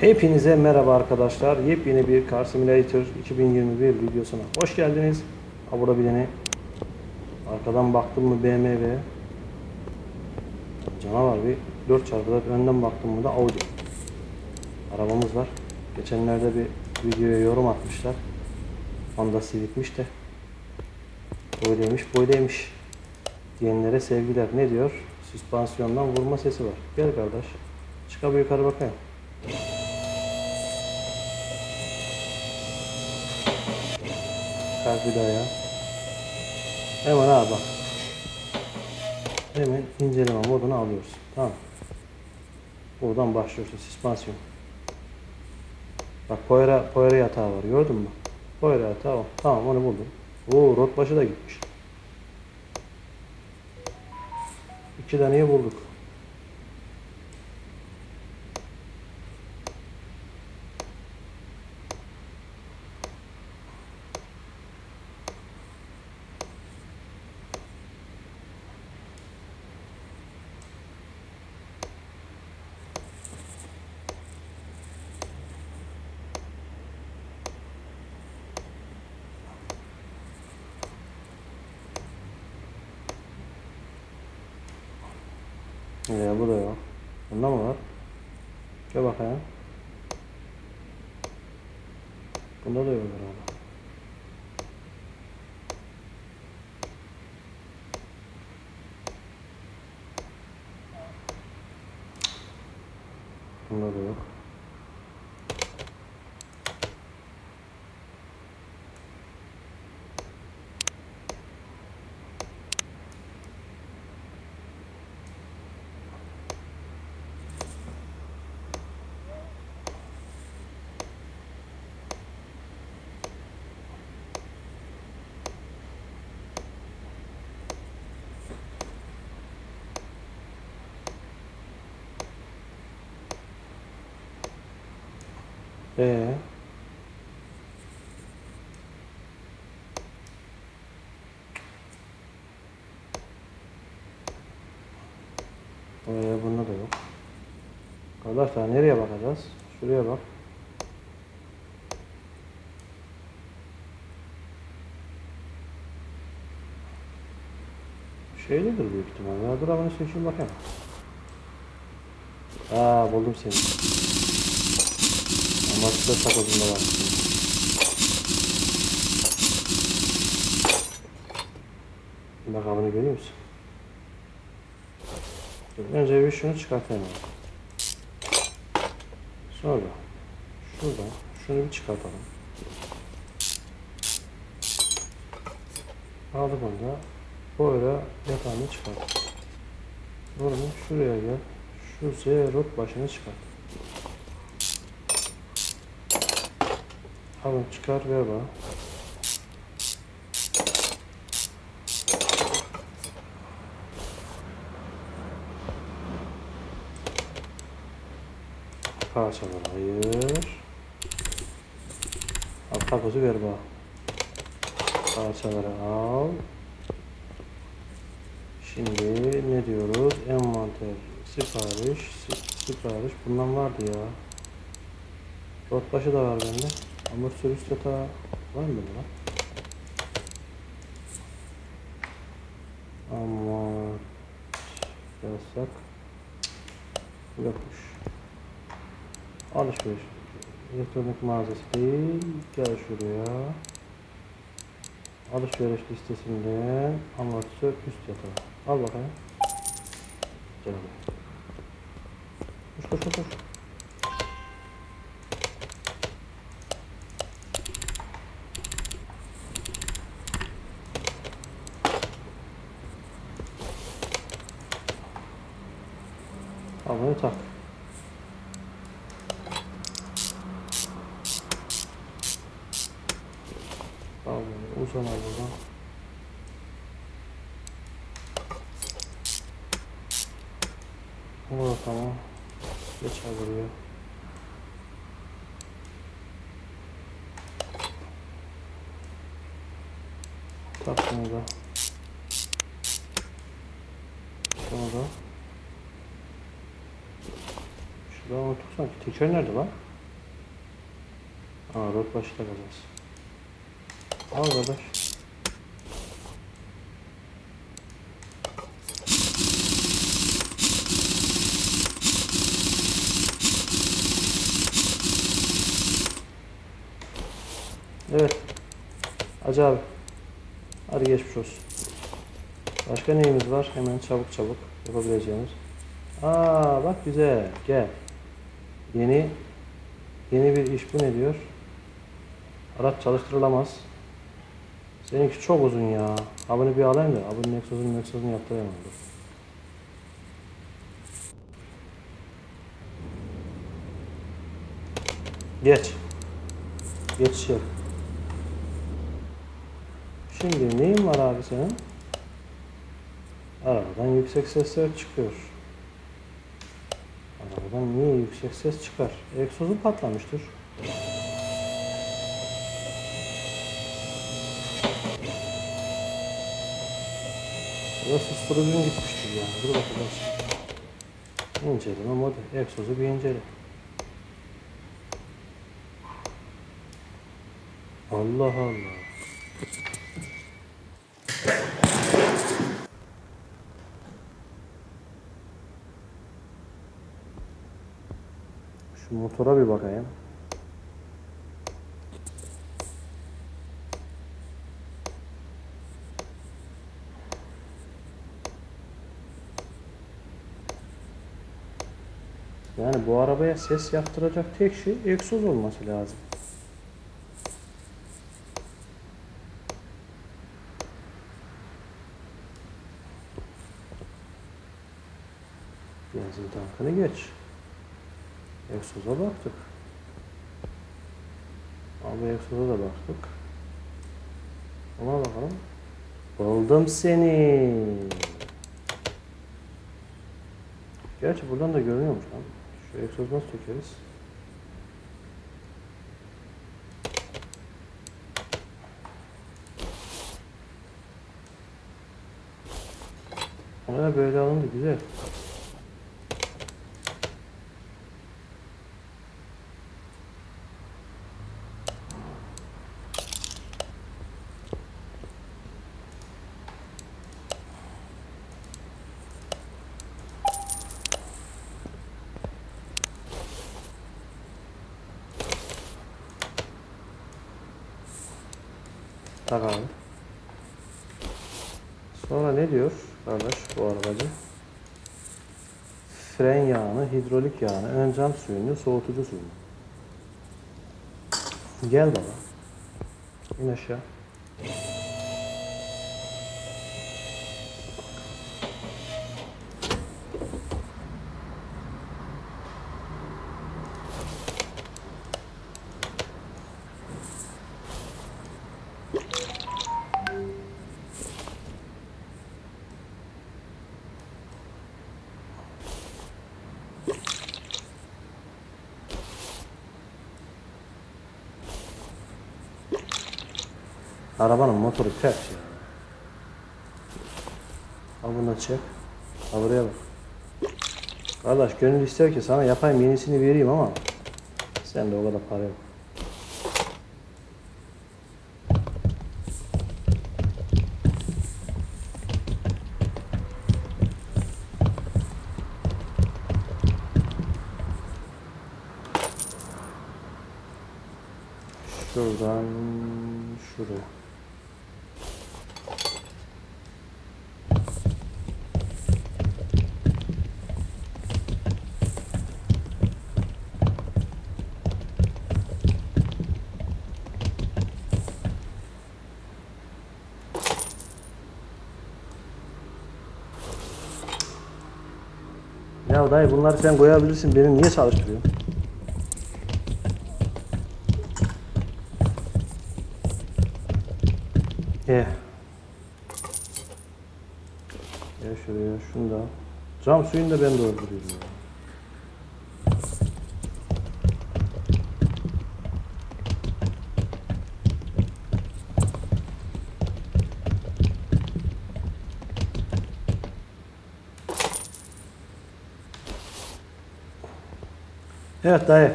Hepinize merhaba arkadaşlar. Yepyeni bir Car Simulator 2021 videosuna hoş geldiniz. Bir tane arkadan baktım mı BMW canavar bir 4 çarpıda önden baktım mı da Audi. Arabamız var. Geçenlerde bir videoya yorum atmışlar. Honda Civic'miş de böyleymiş böyleymiş diyenlere sevgiler. Ne diyor? Süspansiyondan vurma sesi var. Gel kardeş. Çık abi yukarı bakayım. Kalk bir daha ya. Hemen abi bak. Hemen inceleme modunu alıyoruz. Tamam. Buradan başlıyorsun. Süspansiyon. Bak Poyra, Poyra yatağı var. Gördün mü? Poyra yatağı o. Tamam onu buldum. Oo rot başı da gitmiş. İki taneyi bulduk. Ya bu da yok. Bunda mı var? Gel bakayım. Bunda da yok herhalde. Bunda da yok. Ee. Ee, bunda da yok. Arkadaşlar nereye bakacağız? Şuraya bak. Şeylidir büyük ihtimal. Ya dur bunu seçeyim bakayım. Aa buldum seni. Ama size takozunda var. Bak bunu görüyor musun? Önce bir şunu çıkartayım. abi. Sonra şuradan şunu bir çıkartalım. Aldık onu da böyle yatağını çıkart. Bunu şuraya gel. Şu zerot başını çıkart. Alın çıkar ver bana. Parçalar hayır. Al takozu ver bana. Parçaları al. Şimdi ne diyoruz? Envanter, sipariş, si- sipariş. Bundan vardı ya. Rot başı da var bende. Amortisör üst yatağı var mı lan? Ama yasak. Yokmuş. Alışveriş. Elektronik mağazası değil. Gel şuraya. Alışveriş listesinden amortisör üst yatağı. Al bakalım. Gel buraya. Koş koş koş koş. Al bunu tak. Al uzan al buradan. Bu da tamam. Geç buraya. Tak şunu da. Şunu da. Şuradan sanki. Teker nerede lan? Aa rot başı takacağız. Al kardeş. Evet. Hacı abi. Hadi geçmiş olsun. Başka neyimiz var? Hemen çabuk çabuk yapabileceğimiz. Aa bak güzel. Gel. Yeni yeni bir iş bu ne diyor? Araç çalıştırılamaz. Seninki çok uzun ya. Abini bir alayım da. Abinin egzozunu egzozunu yaptırayım abi. Geç. Geçiş yap. Şimdi neyin var abi senin? Arabadan yüksek sesler çıkıyor. Arabadan niye yüksek ses çıkar? Egzozu patlamıştır. Ya susturucun gitmiştir yani. Dur bakalım. İnceleme model. Egzozu bir incele. Allah Allah. Şu motora bir bakayım. Yani bu arabaya ses yaptıracak tek şey egzoz olması lazım. Benzin tankını geç. Egzoza baktık. Abi egzoza da baktık. Ona bakalım. Buldum seni. Gerçi buradan da görünüyormuş lan. Şu egzozu nasıl çekeriz? Ona böyle alındı güzel. Tak abi. Sonra ne diyor kardeş bu arabacı? Fren yağını, hidrolik yağını, ön cam suyunu, soğutucu suyunu. Gel baba. İn aşağı. Arabanın motoru ters ya. Al bunu da çek. Al buraya bak. Kardeş gönül ister ki sana yapayım yenisini vereyim ama sen de o kadar para yok. Şuradan şuraya. Ya dayı bunları sen koyabilirsin. Beni niye çalıştırıyorsun? Ye. Gel şuraya şunu da. Cam suyunu da ben dolduruyorum. Evet dayı.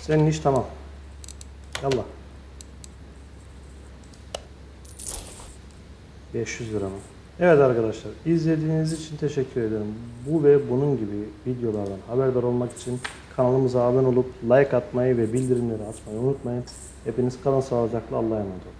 Senin iş tamam. Yallah. 500 lira mı? Evet arkadaşlar izlediğiniz için teşekkür ederim. Bu ve bunun gibi videolardan haberdar olmak için kanalımıza abone olup like atmayı ve bildirimleri açmayı unutmayın. Hepiniz kalın sağlıcakla Allah'a emanet olun.